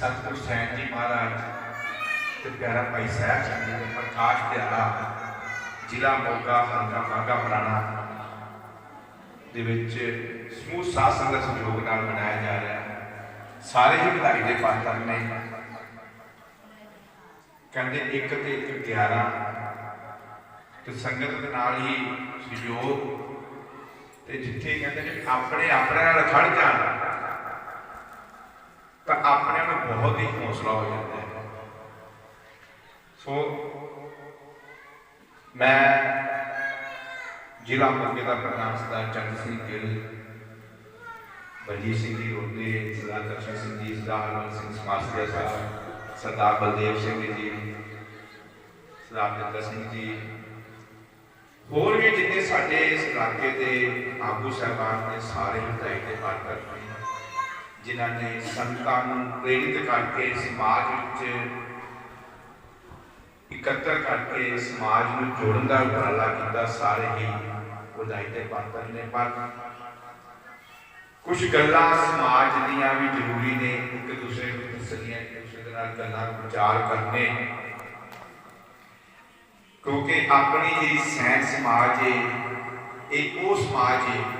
ਸਤਿਗੁਰ ਸੈਨ ਜੀ ਮਹਾਰਾਜ ਤੇ ਪਿਆਰਾ ਭਾਈ ਸਾਹਿਬ ਜੀ ਦੇ ਪ੍ਰਕਾਸ਼ ਦਿਹਾੜਾ ਜ਼ਿਲ੍ਹਾ ਮੋਗਾ ਹਲਕਾ ਮਾਗਾ ਪੁਰਾਣਾ ਦੇ ਵਿੱਚ ਸਮੂਹ ਸਾਧ ਸੰਗਤ ਸਹਿਯੋਗ ਨਾਲ ਮਨਾਇਆ ਜਾ ਰਿਹਾ ਸਾਰੇ ਹੀ ਭਲਾਈ ਦੇ ਪਾਤਰ ਨੇ। ਕਹਿੰਦੇ ਇੱਕ ਤੇ ਇੱਕ 11 ਤੇ ਸੰਗਤ ਦੇ ਨਾਲ ਹੀ ਸਹਿਯੋਗ ਤੇ ਜਿੱਥੇ ਕਹਿੰਦੇ ਨੇ ਆਪਣੇ ਆਪਣੇ ਨਾਲ ਖੜ ਜਾਣ। ਤਾਂ ਆਪਣੇ ਨੂੰ ਬਹੁਤ ਹੀ ਹੌਸਲਾ ਹੋ ਜਾਂਦਾ ਹੈ। ਸੋ ਮੈਂ ਜ਼ਿਲ੍ਹਾ ਮੋਗੇ ਦਾ ਪ੍ਰਧਾਨ ਸਰਦਾਰ ਚੰਦ ਸਿੰਘ ਗਿੱਲ, ਬਲਜੀਤ ਸਿੰਘ ਜੀ ਰੋਡੇ ਸਰਦਾਰ ਦਰਸ਼ਨ ਸਿੰਘ ਜੀ, ਸਰਦਾਰ ਹਰਮਨ ਸਿੰਘ ਸਮਾਸਰੀਆ ਸਾਹਿਬ, ਸਰਦਾਰ ਬਲਦੇਵ ਸਿੰਘ ਜੀ, ਸਰਦਾਰ ਜਿੰਦਰ ਸਿੰਘ ਜੀ, ਹੋਰ ਵੀ ਜਿੰਨੇ ਸਾਡੇ ਇਸ ਇਲਾਕੇ ਦੇ ਆਗੂ ਸਾਹਿਬਾਨ ਨੇ ਸਾਰੇ ਹਦਾਇਤ ਦੇ ਪਾਤਰ ਨੇ ਜਿਨ੍ਹਾਂ ਨੇ ਸੰਤਾਂ ਨੂੰ ਪ੍ਰੇਰਿਤ ਕਰਕੇ ਸਮਾਜ ਵਿੱਚ ਇਕੱਤਰ ਕਰਕੇ ਸਮਾਜ ਨੂੰ ਜੋੜਨ ਦਾ ਉਪਰਾਲਾ ਕੀਤਾ, ਸਾਰੇ ਹੀ ਵਧਾਈ ਦੇ ਪਾਤਰ ਨੇ। ਪਰ ਕੁਝ ਗੱਲਾਂ ਸਮਾਜ ਦੀਆਂ ਵੀ ਜ਼ਰੂਰੀ ਨੇ। ਇੱਕ ਦੂਸਰੇ ਨੂੰ ਦੱਸਣੀਆਂ, ਇੱਕ ਦੂਸਰੇ ਦੇ ਨਾਲ ਗੱਲਾਂ ਵਿਚਾਰ ਕਰਨੇ। ਕਿਉਂਕਿ ਆਪਣੀ ਜਿਹੜੀ ਸੈਨ ਸਮਾਜ ਹੈ ਇਹ ਉਹ ਸਮਾਜ ਹੈ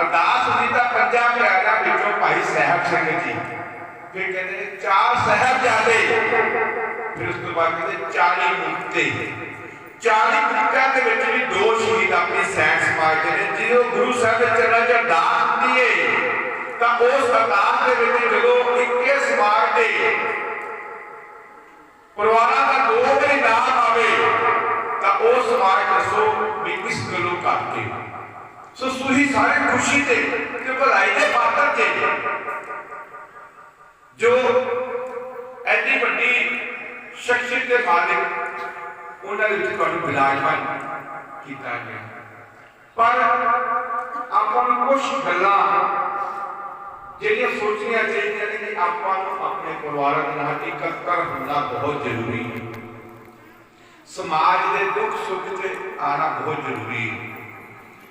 ਅਰਦਾਸ ਹੁੰਦੀ ਤਾਂ ਪੰਜਾਂ ਪਿਆਰਿਆਂ ਵਿੱਚੋਂ ਭਾਈ ਸਾਹਿਬ ਸਿੰਘ ਜੀ। ਫਿਰ ਕਹਿੰਦੇ ਨੇ, ਚਾਰ ਸਾਹਿਬਜ਼ਾਦੇ ਫਿਰ ਉਸ ਤੋਂ ਬਾਅਦ ਕਹਿੰਦੇ 40 ਮੁਕਤੇ। 40 ਮੁਕਤਿਆਂ ਦੇ ਵਿੱਚ ਵੀ ਦੋ ਸ਼ਹੀਦ ਆਪਣੀ ਸੈਨ ਸਮਾਜ ਨੇ ਜਦੋਂ ਗੁਰੂ ਸਾਹਿਬ ਦੇ ਚਰਨਾਂ 'ਚ ਅਰਦਾਸ ਹੁੰਦੀ ਏ। ਤਾਂ ਉਸ ਅਰਦਾਸ ਦੇ ਵਿੱਚ ਜਦੋਂ ਇੱਕੇ ਸਮਾਜ ਦੇ ਪਰਿਵਾਰਾਂ ਦਾ ਦੋ ਵਾਰੀ ਨਾਮ ਆਵੇ, ਤਾਂ ਉਹ ਸਮਾਜ ਦੱਸੋ ਵੀ ਕਿਸ ਗੱਲੋਂ ਕਰਕੇ ਸੋ ਸੁਹੀ ਸਾਰੇ ਖੁਸ਼ੀ ਦੇ ਤੇ ਭਲਾਈ ਦੇ ਪਾਤਰ ਜੇ ਜੋ ਐਡੀ ਵੱਡੀ ਸ਼ਖਸੀਅਤ ਦੇ ਮਾਲਿਕ ਉਹਨਾਂ ਦੇ ਵਿੱਚ ਤੁਹਾਨੂੰ ਬਿਰਾਜਮਾਨ ਕੀਤਾ ਗਿਆ। ਪਰ ਆਪਾਂ ਨੂੰ ਕੁਝ ਗੱਲਾਂ ਜਿਹੜੀਆਂ ਸੋਚਣੀਆਂ ਚਾਹੀਦੀਆਂ ਨੇ ਕਿ ਆਪਾਂ ਨੂੰ ਆਪਣੇ ਪਰਿਵਾਰਾਂ ਦੇ ਨਾਲ ਇਕੱਤਰ ਹੋਣਾ ਬਹੁਤ ਜ਼ਰੂਰੀ ਹੈ। ਸਮਾਜ ਦੇ ਦੁੱਖ ਸੁੱਖ ਤੇ ਆਣਾ ਬਹੁਤ ਜ਼ਰੂਰੀ ਹੈ।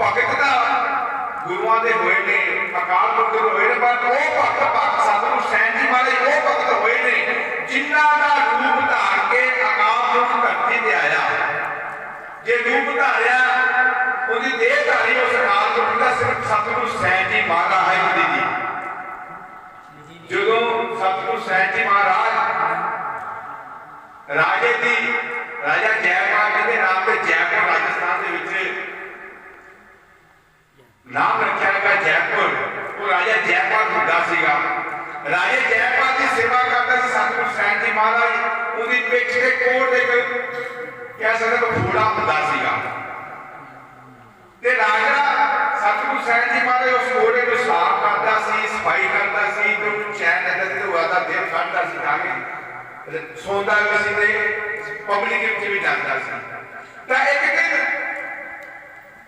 ਭਗਤ ਦਾ ਗੁਰੂਆਂ ਦੇ ਹੋਏ ਨੇ, ਅਕਾਲ ਪੁਰਖ ਦੇ ਹੋਏ ਨੇ, ਪਰ ਉਹ ਭਗਤ ਭਗਤ ਸਤਿਗੁਰੂ ਸਾਹਿਬ ਜੀ ਮਹਾਰਾਜ ਉਹ ਭਗਤ ਹੋਏ ਨੇ, ਜਿਨ੍ਹਾਂ ਦਾ ਰੂਪ ਧਾਰ ਕੇ ਅਕਾਲ ਪੁਰਖ ਧਰਤੀ ਤੇ ਆਇਆ। ਜੇ ਰੂਪ ਧਾਰਿਆ, ਉਹਦੀ ਦੇਹ ਧਾਰੀ ਉਸ ਅਕਾਲ ਪੁਰਖ ਦਾ ਸਿਰਫ ਸਤਿਗੁਰੂ ਸਾਹਿਬ ਜੀ ਮਹਾਰਾਜ ਹੈ ਜੀ ਜਦੋਂ ਸਤਿਗੁਰੂ ਸਾਹਿਬ ਜੀ ਮਹਾਰਾਜ ਰਾਜੇ ਦੀ, ਰਾਜਾ ਜੈਪਾਲ ਜੀ ਦੇ ਨਾਮ ਤੇ ਜੈਪੁਰ, ਰਾਜਸਥਾਨ ਦੇ ਵਿੱਚ ਨਾਮ ਰੱਖਿਆ ਹੈਗਾ ਜੈਪੁਰ। ਉਹ ਰਾਜਾ ਜੈਪਾਲ ਹੁੰਦਾ ਸੀਗਾ। ਰਾਜੇ ਜੈਪਾਲ ਦੀ ਸੇਵਾ ਕਰਦਾ ਸੀ ਸਤਿਗੁਰੂ ਸਾਹਿਬ ਜੀ ਮਹਾਰਾਜ। ਉਹਦੀ ਪਿੱਠ ਦੇ ਕੋਲ ਇੱਕ ਕਹਿ ਸਕਦੇ ਕੋ ਘੋੜਾ ਹੁੰਦਾ ਸੀਗਾ। ਤੇ ਰਾਜਾ ਸਤਿਗੁਰੂ ਸਾਹਿਬ ਜੀ ਮਹਾਰਾਜ ਉਸ ਘੋੜੇ ਨੂੰ ਸਾਫ਼ ਕਰਦਾ ਸੀ, ਸਫ਼ਾਈ ਕਰਦਾ ਸੀ, ਤੇ ਉਹਨੂੰ ਚੈਨ ਦਿੰਦਾ ਸੀ ਉਹ ਆਦਾ ਦਿਨ ਕੱਢਦਾ ਸੀ ਤਾਂ ਕਿ ਸੌਂਦਾ ਵੀ ਸੀ ਤੇ ਪਬਲਿਕ ਵਿੱਚ ਵੀ ਜਾਂਦਾ ਸੀ।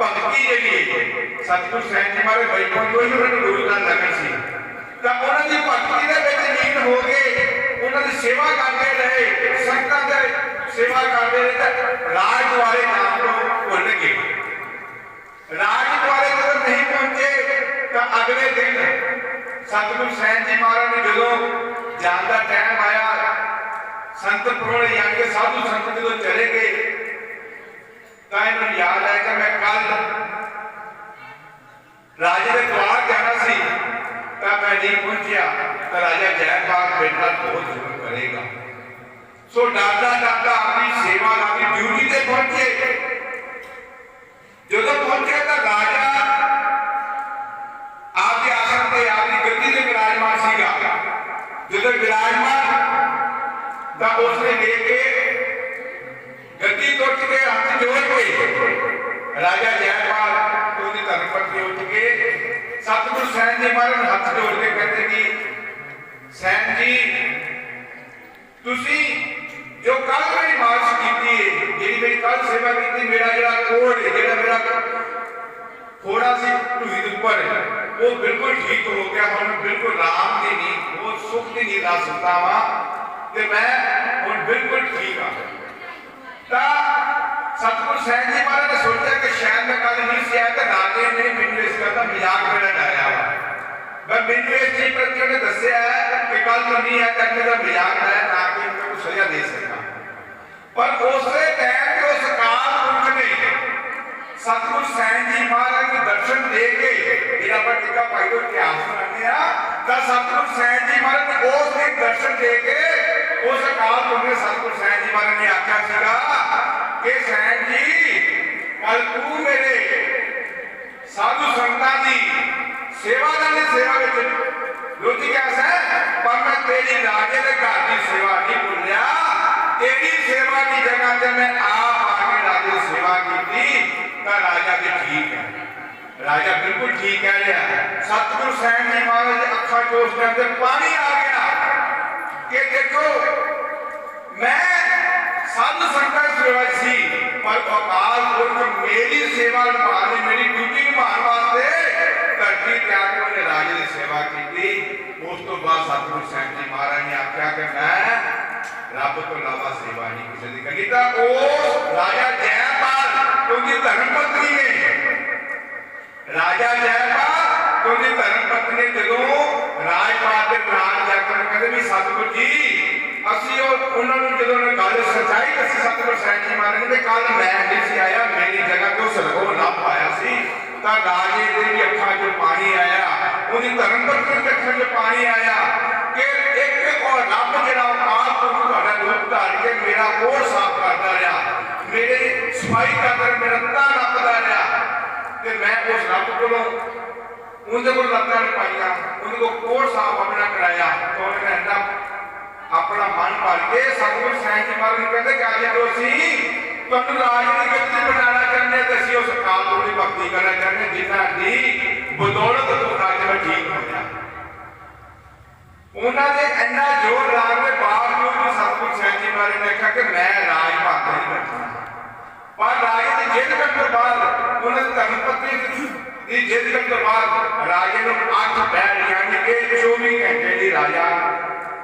ਭਗਤੀ ਜਿਹੜੀ ਹੈ ਸਤਿਗੁਰ ਸੈਨ ਜੀ ਮਾਰੇ ਬੈਠਣ ਕੋਈ ਉਹਨਾਂ ਨੂੰ ਗੁਰੂ ਦਾ ਲਗਨ ਸੀ। ਤਾਂ ਉਹਨਾਂ ਦੀ ਭਗਤੀ ਦੇ ਵਿੱਚ ਲੀਨ ਹੋ ਕੇ ਉਹਨਾਂ ਦੀ ਸੇਵਾ ਕਰਦੇ ਰਹੇ, ਸੰਗਤਾਂ ਦੇ ਸੇਵਾ ਕਰਦੇ ਰਹੇ ਤਾਂ ਰਾਜ ਦੁਆਰੇ ਨਾਮ ਨੂੰ ਭੁੱਲ ਗਏ। ਰਾਜ ਦੁਆਰੇ ਜਦੋਂ ਨਹੀਂ ਪਹੁੰਚੇ ਤਾਂ ਅਗਲੇ ਦਿਨ ਸਤਿਗੁਰ ਸਾਹਿਬ ਜੀ ਮਹਾਰਾਜ ਨੇ ਜਦੋਂ ਜਾਣ ਦਾ ਟਾਈਮ ਆਇਆ, ਸੰਤ ਪ੍ਰੋਣ ਯਾਨੀ ਸਾਧੂ ਸੰਤ ਜਦੋਂ ਚਲੇ ਗਏ تینوں یاد ہے کہ میں کل راجے دے جانا سی تا میں نہیں پہنچیا تا راجہ جے پاک بیٹا بہت ظلم کرے گا۔ سو ڈاٹا ڈاٹا اپنی سیوا لاپی ڈیوٹی تے پہنچے۔ جو تو پہنچے تا راجہ آپ کے آسن تے آپ کی گدی تے وراجمان سی گا جو تو وراجمان تا اس نے دیکھے ਹੱਥ ਜੋੜ ਕੇ ਰਾਜਾ ਜੈਪਾਲ ਉਹਦੀ ਧਰਮ ਪਤਨੀ ਉੱਠ ਕੇ ਸਤਿਗੁਰੂ ਸੈਨ ਜੀ ਮਹਾਰਾਜ ਨੂੰ ਹੱਥ ਜੋੜ ਕੇ ਕਹਿੰਦੇ ਕਿ ਸੈਨ ਜੀ ਤੁਸੀਂ ਜੋ ਕੱਲ ਮੇਰੀ ਮਾਰਚ ਕੀਤੀ ਹੈ ਜਿਹੜੀ ਮੇਰੀ ਕੱਲ ਸੇਵਾ ਕੀਤੀ ਮੇਰਾ ਜਿਹੜਾ ਕੋੜ ਹੈ ਜਿਹੜਾ ਮੇਰਾ ਥੋੜਾ ਸੀ ਢੂਹੀ ਦੇ ਉੱਪਰ ਉਹ ਬਿਲਕੁਲ ਠੀਕ ਹੋ ਗਿਆ ਹੁਣ ਮੈਂ ਬਿਲਕੁਲ ਆਰਾਮ ਦੀ ਨੀਂਦ ਬਹੁਤ ਸੁੱਖ ਦੀ ਨੀਂਦ ਆ ਸੁੱਤਾ ਵਾਂ ਤੇ ਮੈਂ ਹੁਣ ਬਿਲਕੁਲ ਠੀਕ ਆ ਤਾਂ سب کو سہن جی مارا نے سوچا کہ شہر میں کل ہی سے آئے کہ نالے نے منو اس کا تھا ملاک میں نہ جایا ہوا میں منو اس جی پر کیوں نے دسے آیا کہ کل تو نہیں ہے کہ میرا ملاک نہ ہے تاکہ ان کو سجا دے سکتا پر اس نے کہا کہ اس کام کچھ نہیں سب کو سہن جی مارا کی درشن دے کے میرا پر ٹکا پائی تو کیا آسان رکھنے آیا تو سب کو سہن جی مارا نے اس نے درشن دے کے اس کام کچھ نہیں سب کو سہن جی مارا نے آکھا سکا کہ سین جی کل تو میرے سادھو سنتا دی سیوا دانے سیوا بیٹھے لوٹی کیسا ہے پر میں تیری راجے دے گھر دی نہیں بھولیا۔ تیری سیوا کی جگہ تے میں آپ آ کے راجے سیوا کیتی تے راجا تے ٹھیک ہے۔ راجا بالکل ٹھیک کہہ رہا ہے۔ ستگور سین جی مہاراج اکھا چوس پانی آ گیا۔ کہ دیکھو، میں ਸੰਤਾਂ ਦੀ ਸੇਵਾ ਸੀ, ਪਰ ਅਕਾਲ ਪੁਰਖ ਮੇਰੀ ਸੇਵਾ ਨਿਭਾਉਣ ਮੇਰੀ ਡਿਊਟੀ ਨਿਭਾਉਣ ਵਾਸਤੇ ਧਰਤੀ ਤੇ ਕੇ ਉਹਨੇ ਰਾਜੇ ਦੀ ਸੇਵਾ ਕੀਤੀ। ਉਸ ਤੋਂ ਬਾਅਦ ਸਤਿਗੁਰੂ ਸਾਹਿਬ ਜੀ ਮਹਾਰਾਜ ਨੇ ਆਖਿਆ ਕਿ ਮੈਂ ਰੱਬ ਤੋਂ ਇਲਾਵਾ ਸੇਵਾ ਨਹੀਂ ਕਿਸੇ ਦੀ ਕਰਨੀ। ਤਾਂ ਉਹ ਰਾਜਾ ਜੈਪਾਲ, ਕਿਉਂਕਿ ਧਰਮ ਪਤਨੀ ਨੇ। ਰਾਜਾ ਜੈਪਾਲ, ਕਿਉਂਕਿ ਧਰਮ ਪਤਨੀ ਜਦੋਂ ਰਾਜਪਾਲ ਦੇ ਨਾਲ ਜਾ ਕਹਿੰਦੇ ਵੀ ਸਤਿਗੁਰੂ ਜੀ ਅਸੀਂ ਉਹ ਉਹਨਾਂ ਨੂੰ ਜਦੋਂ ਉਹਨਾਂ ਗੱਲ ਸੱਚਾਈ ਦੱਸੀ ਸਤਿਗੁਰ ਸਾਹਿਬ ਜੀ ਮਹਾਰਾਜ ਨੇ ਕੱਲ ਮੈਂ ਨਹੀਂ ਆਇਆ ਮੇਰੀ ਜਗ੍ਹਾ ਤੋਂ ਸਰਗੋ ਲੱਭ ਆਇਆ ਸੀ। ਤਾਂ ਰਾਜੇ ਦੇ ਵੀ ਅੱਖਾਂ 'ਚ ਪਾਣੀ ਆਇਆ ਉਹਦੀ ਧਰਮ ਪਤਨੀ ਦੇ ਅੱਖਾਂ 'ਚ ਪਾਣੀ ਆਇਆ ਕਿ ਇੱਕ ਉਹ ਰੱਬ ਜਿਹੜਾ ਅਕਾਲ ਪੁਰਖ ਤੁਹਾਡਾ ਰੂਪ ਧਾਰ ਕੇ ਮੇਰਾ ਕੋਲ ਸਾਫ਼ ਕਰਦਾ ਰਿਹਾ। ਮੇਰੇ ਸਫ਼ਾਈ ਕਰਦਾ ਰਿਹਾ, ਮੇਰਾ ਤਾਂ ਰੱਬਦਾ ਰਿਹਾ ਤੇ ਮੈਂ ਉਸ ਰੱਬ ਕੋਲੋਂ ਉਹਦੇ ਕੋਲ ਲੱਤਾਂ ਨਹੀਂ ਪਾਈਆਂ ਉਹਦੇ ਕੋਲ ਕੋਲ ਸਾਫ਼ ਆਪਣਾ ਕਰਾਇਆ। ਤਾਂ ਉਹਨੇ ਕਹਿੰਦਾ ਆਪਣਾ ਮਨ ਭਰ ਕੇ ਸਤਿਗੁਰ ਸਾਹਿਬ ਜੀ ਮਹਾਰਾਜ ਕਹਿੰਦੇ ਕਿ ਅੱਜ ਤੁਹਾਨੂੰ ਰਾਜ ਦੀ ਗੱਦੀ ਬਣਾਉਣਾ ਚਾਹੁੰਦੇ, ਤੇ ਅਸੀਂ ਉਸ ਅਕਾਲ ਪੁਰਖ ਦੀ ਭਗਤੀ ਕਰਨਾ ਚਾਹੁੰਦੇ ਜਿਨ੍ਹਾਂ ਦੀ ਬਦੌਲਤ ਤੋਂ ਅੱਜ ਮੈਂ ਠੀਕ ਹੋਇਆ ਉਹਨਾਂ ਦੇ ਇੰਨਾ ਜ਼ੋਰ ਲਾਉਣ ਦੇ ਬਾਵਜੂਦ ਵੀ ਸਤਿਗੁਰ ਸਾਹਿਬ ਜੀ ਮਹਾਰਾਜ ਨੇ ਕਿਹਾ ਕਿ ਮੈਂ ਰਾਜ ਭਾਗ ਨਹੀਂ ਬੈਠਾ। ਪਰ ਰਾਜੇ ਦੀ ਜਿੱਦ ਕਰਨ ਤੋਂ ਬਾਅਦ, ਉਹਨਾਂ ਦੀ ਦੀ ਜਿੱਦ ਕਰਨ ਤੋਂ ਬਾਅਦ ਰਾਜੇ ਨੂੰ ਅੱਠ ਬੈਠ ਯਾਨੀ 24 ਘੰਟੇ ਦੀ ਰਾਜਾ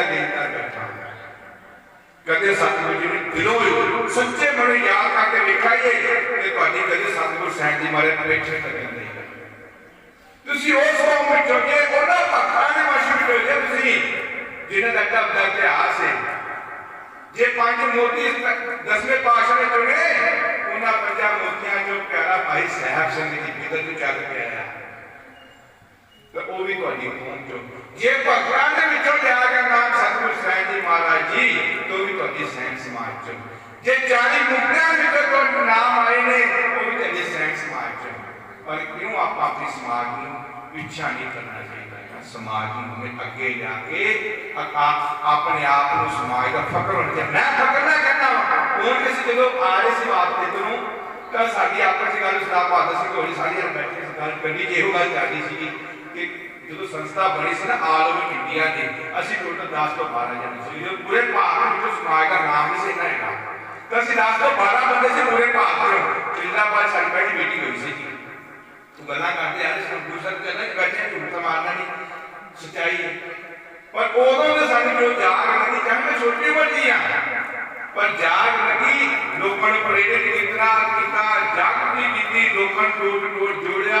تک انکار کرتا ہوں کدے ساتھ مجھے دلوں سچے مڑے یاد کر کے لکھائیے کہ تہاڈی کدے ساتھ کو سہن دی مارے پریکشن کرنے نہیں تسی اس قوم وچ ہوگے انہاں پکھانے مشہور ہوگے تسی جنہاں دا کب دا کے ہاس ہے پانچ موتی دسویں پاشا نے چنے انہاں پنجا موتیاں جو پیارا بھائی صاحب سنگھ کی بیٹا جو چل کے ਤੇ ਉਹ ਵੀ ਤੁਹਾਡੀ ਕੌਮ ਚੋਂ। ਜੇ ਭਗਤਾਂ ਦੇ ਵਿੱਚੋਂ ਲਿਆ ਗਿਆ ਨਾਮ ਸਤਿਗੁਰ ਸਾਹਿਬ ਜੀ ਮਹਾਰਾਜ ਜੀ, ਤੋਂ ਵੀ ਤੁਹਾਡੀ ਸੈਨ ਸਮਾਜ ਚੋਂ। ਜੇ 40 ਮੁਕਤਿਆਂ ਵਿੱਚੋਂ ਤੁਹਾਡੇ ਨਾਮ ਆਏ ਨੇ, ਉਹ ਵੀ ਤੁਹਾਡੇ ਸੈਨ ਸਮਾਜ ਚੋਂ। ਪਰ ਕਿਉਂ ਆਪਾਂ ਆਪਣੀ ਸਮਾਜ ਨੂੰ ਪਿੱਛਾ ਨਹੀਂ ਕਰਨਾ ਚਾਹੀਦਾ? ਸਮਾਜ ਨੂੰ ਹਮੇ ਅੱਗੇ ਜਾ ਕੇ ਆਪਣੇ ਆਪ ਨੂੰ ਸਮਾਜ ਦਾ ਫਕਰ ਹੋਣਾ ਚਾਹੀਦਾ। ਮੈਂ ਫਕਰ ਨਾ ਕਰਨਾ ਹੁਣ ਅਸੀਂ ਜਦੋਂ ਆ ਰਹੇ ਸੀ ਵਾਪਸ ਇੱਧਰੋਂ ਤਾਂ ਸਾਡੀ ਆਪਸ ਵਿੱਚ ਗੱਲ, ਸਰਦਾਰ ਬਹਾਦਰ ਸਿੰਘ ਹੋਣੀ ਸਾਰੀਆਂ ਬੈਠੇ ਗੱਲ ਕਰਨੀ ਕਿ ਇਹੋ ਗੱਲ ਕਰਨੀ ਸੀ ਕਿ ਜਦੋਂ ਸੰਸਥਾ ਬਣੀ ਸੀ ਨਾ ਆਲ ਓਵਰ ਇੰਡੀਆ ਦੇ, ਅਸੀਂ ਟੋਟਲ 10 ਤੋਂ 12 ਜਣੇ ਸੀ। ਜਦੋਂ ਪੂਰੇ ਭਾਰਤ ਵਿੱਚ ਸਮਾਜ ਦਾ ਨਾਮ ਨਹੀਂ ਸੀ ਇੰਨਾ ਹੈਗਾ ਤਾਂ ਅਸੀਂ 10 ਤੋਂ 12 ਬੰਦੇ ਸੀ ਪੂਰੇ ਭਾਰਤ ਵਿੱਚ। ਜਿੰਦਾਬਾਦ ਸਾਡੀ ਪਹਿਲੀ ਮੀਟਿੰਗ ਹੋਈ ਸੀ। ਤੂੰ ਗੱਲਾਂ ਕਰਦੇ ਆ ਸਾਨੂੰ ਗੁਰੂ ਸਾਹਿਬ ਕਹਿੰਦਾ ਕਿ ਬੈਠੇ ਝੂਠ ਤਾਂ ਮਾਰਨਾ ਨਹੀਂ, ਸੱਚਾਈ ਹੈ। ਪਰ ਉਦੋਂ ਦੇ ਸਾਨੂੰ ਜੋ ਜਾਗ ਲੱਗੀ, ਚਾਹੇ ਮੈਂ ਛੋਟੀ ਵੱਡੀ ਆ, ਪਰ ਜਾਗ ਲੱਗੀ, ਲੋਕਾਂ ਨੂੰ ਪ੍ਰੇਰਿਤ ਕੀਤਾ ਕੀਤਾ ਜਾਗਰਤੀ ਕੀਤੀ, ਲੋਕਾਂ ਨੂੰ ਟੋਟ ਟੋਟ ਜੋੜਿਆ।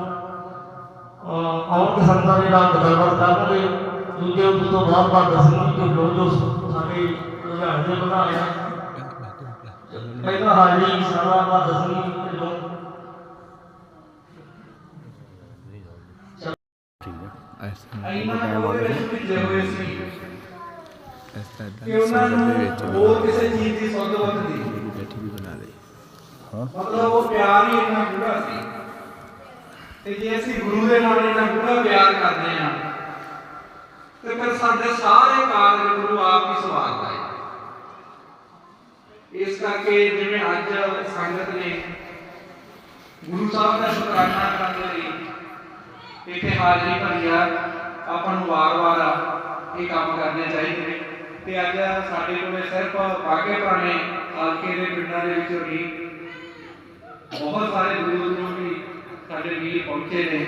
ਆਉਣ ਕੇ ਸੰਗਤਾਂ ਦੇ ਨਾਲ ਗੱਲਬਾਤ ਕਰਨਗੇ ਦੂਜੇ ਉਸ ਤੋਂ ਬਾਅਦ ਬਹਾਦਰ ਸਿੰਘ ਜੀ ਜੋ ਜੋ ਸਾਡੇ ਲੁਧਿਆਣੇ ਦੇ ਪ੍ਰਧਾਨ ਆ ਪਹਿਲਾਂ ਹਾਜ਼ਰੀ ਸਰਦਾਰ ਬਹਾਦਰ ਸਿੰਘ ਜੀ ਢਿੱਲੋਂ ਇਸ ਇੰਨਾ ਟਾਈਮ ਉਹਦੇ ਆਉਂਦੇ ਵਿੱਚ ਭਿੱਜੇ ਹੋਏ ਸੀ ਇਸ ਤਰ੍ਹਾਂ ਕਿ ਉਹਨਾਂ ਸੰਗਤ ਦੇ ਵਿੱਚ ਨੂੰ ਹੋਰ ਕਿਸੇ ਚੀਜ਼ ਦੀ ਸੁੱਧ ਵੱਧ ਨਹੀਂ ਮੇਰੀ ਬੈਠੀ ਵੀ ਬਣਾ ਲਈ ਮਤਲਬ ਉਹ ਪਿਆਰ ਹੀ ਇੰਨਾ ਗੂੜਾ ਸੀ ਤੇ ਜੇ ਅਸੀਂ ਗੁਰੂ ਦੇ ਨਾਲ ਇੰਨਾ ਗੂੜਾ ਪਿਆਰ ਕਰਦੇ ਆ ਤੇ ਫਿਰ ਸਾਡੇ ਸਾਰੇ ਕਾਰਜ ਗੁਰੂ ਆਪ ਹੀ ਸਵਾਰਦਾ ਹੈ ਇਸ ਕਰਕੇ ਜਿਵੇਂ ਅੱਜ ਸੰਗਤ ਨੇ ਗੁਰੂ ਸਾਹਿਬ ਦਾ ਸ਼ੁਕਰਾਨਾ ਕਰਨ ਲਈ ਇੱਥੇ ਹਾਜ਼ਰੀ ਭਰੀ ਆ, ਆਪਾਂ ਨੂੰ ਵਾਰ-ਵਾਰ ਇਹ ਕੰਮ ਕਰਨੇ ਚਾਹੀਦੇ ਨੇ। ਤੇ ਅੱਜ ਸਾਡੇ ਕੋਲੇ ਸਿਰਫ ਬਾਗੇ ਪੁਰਾਣੇ ਹਲਕੇ ਦੇ ਪਿੰਡਾਂ ਦੇ ਵਿੱਚੋਂ ਨਹੀਂ ਬਹੁਤ ਸਾਰੇ ਗੁਰੂ ਦੂਰੋਂ ਸਾਡੇ ਵੀਰ ਪਹੁੰਚੇ ਨੇ